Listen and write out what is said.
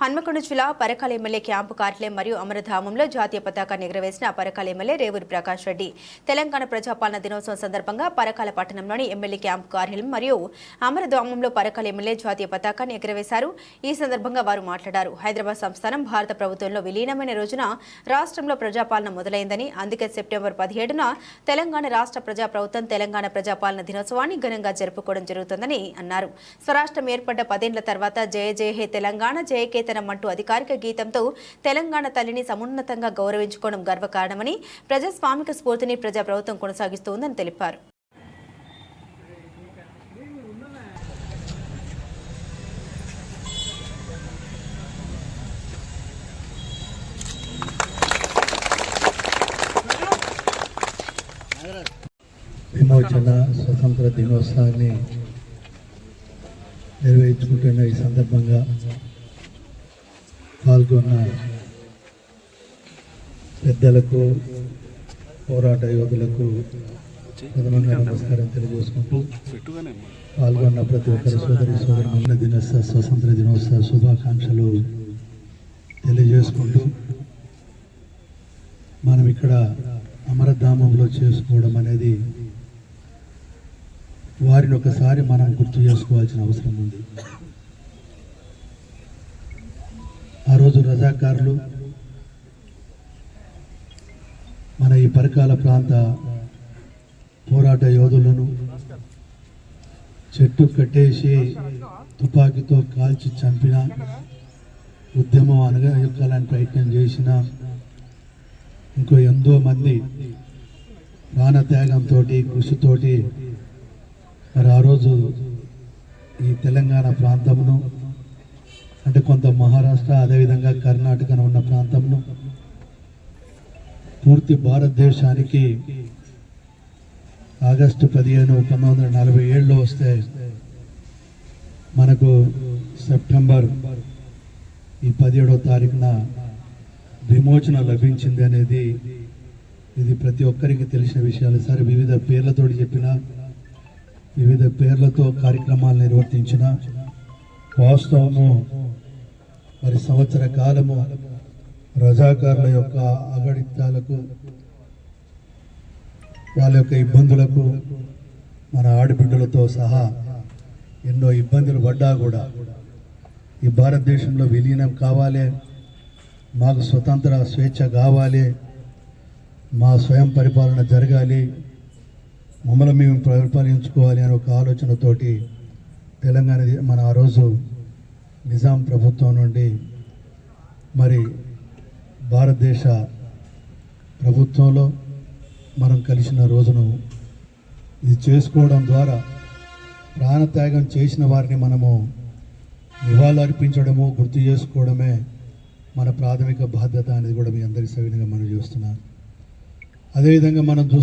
హన్మకొండ జిల్లా Parakala MLA camp కార్యాలయం మరియు అమరధామంలో జాతీయ పతాకాన్ని ఎగురవేసిన పరకాల ఎమ్మెల్యే రేవూరి ప్రకాష్ రెడ్డి. తెలంగాణ ప్రజాపాలన దినోత్సవం సందర్భంగా పరకాల పట్టణంలోని ఎమ్మెల్యే క్యాంపు కార్యాలయం మరియు అమరధామంలో పరకాల ఎమ్మెల్యే జాతీయ పతాకాన్ని ఎగురవేశారు. ఈ సందర్భంగా వారు మాట్లాడారు. హైదరాబాద్ సంస్థానం భారత ప్రభుత్వంలో విలీనమైన రోజున రాష్ట్రంలో ప్రజాపాలన మొదలైందని అందుకే సెప్టెంబర్ పదిహేడున తెలంగాణ రాష్ట్ర ప్రజా ప్రభుత్వం తెలంగాణ ప్రజాపాలన దినోత్సవాన్ని ఘనంగా జరుపుకోవడం జరుగుతుందని అన్నారు. స్వరాష్ట్రం ఏర్పడ్డ పదేళ్ళ తర్వాత జయ జయ హే తెలంగాణ జయకేతనం అంటూ అధికారిక గీతంతో తెలంగాణ తల్లిని సమున్నతంగా గౌరవించుకోవడం గర్వకారణమని ప్రజాస్వామిక స్ఫూర్తిని ప్రజా ప్రభుత్వం కొనసాగిస్తోందని తెలిపారు. విమోచన స్వతంత్ర దినోత్సవాన్ని నిర్వహించుకుంటున్న ఈ సందర్భంగా పాల్గొన్న పెద్దలకు పోరాట యోధులకు నమస్కారం తెలియజేసుకుంటూ పాల్గొన్న ప్రతి ఒక్కరి సోదరి సోదరి దినోత్సవ స్వతంత్ర దినోత్సవ శుభాకాంక్షలు తెలియజేసుకుంటూ మనం ఇక్కడ అమరధామంలో చేసుకోవడం అనేది వారిని ఒకసారి మనం గుర్తు చేసుకోవాల్సిన అవసరం ఉంది. ఆ రోజు రజాకారులు మన ఈ పరకాల ప్రాంత పోరాట యోధులను చెట్టు కట్టేసి తుపాకీతో కాల్చి చంపిన ఉద్యమం అనగొక్కాలని ప్రయత్నం చేసిన ఇంకో ఎంతో మంది ప్రాణత్యాగంతో కృషితోటి మరి ఆ రోజు ఈ తెలంగాణ ప్రాంతమును అంటే కొంత మహారాష్ట్ర అదేవిధంగా కర్ణాటకన ఉన్న ప్రాంతంలో పూర్తి భారతదేశానికి ఆగస్టు పదిహేను పంతొమ్మిది వందల నలభై ఏడులో వస్తే మనకు సెప్టెంబర్ ఈ పదిహేడో తారీఖున విమోచన లభించింది అనేది ఇది ప్రతి ఒక్కరికి తెలిసిన విషయాలు. సరే వివిధ పేర్లతో చెప్పిన వివిధ పేర్లతో కార్యక్రమాలు నిర్వర్తించిన వాస్తవము మరి సంవత్సర కాలము రజాకారుల యొక్క అగడిత్యాలకు వాళ్ళ యొక్క ఇబ్బందులకు మన ఆడబిడ్డలతో సహా ఎన్నో ఇబ్బందులు పడ్డా కూడా ఈ భారతదేశంలో విలీనం కావాలి మాకు స్వతంత్ర స్వేచ్ఛ కావాలి మా స్వయం పరిపాలన జరగాలి మమ్మల్ని మేము పరిపాలించుకోవాలి అనే ఒక ఆలోచనతోటి తెలంగాణ మన ఆ రోజు నిజాం ప్రభుత్వం నుండి మరి భారతదేశ ప్రభుత్వంలో మనం కలిసిన రోజును ఇది చేసుకోవడం ద్వారా ప్రాణత్యాగం చేసిన వారిని మనము నివాళులర్పించడము గుర్తు చేసుకోవడమే మన ప్రాథమిక బాధ్యత అనేది కూడా మీ అందరి సవినగా మనం చూస్తున్నాం. అదేవిధంగా మనం చూస్తున్నాం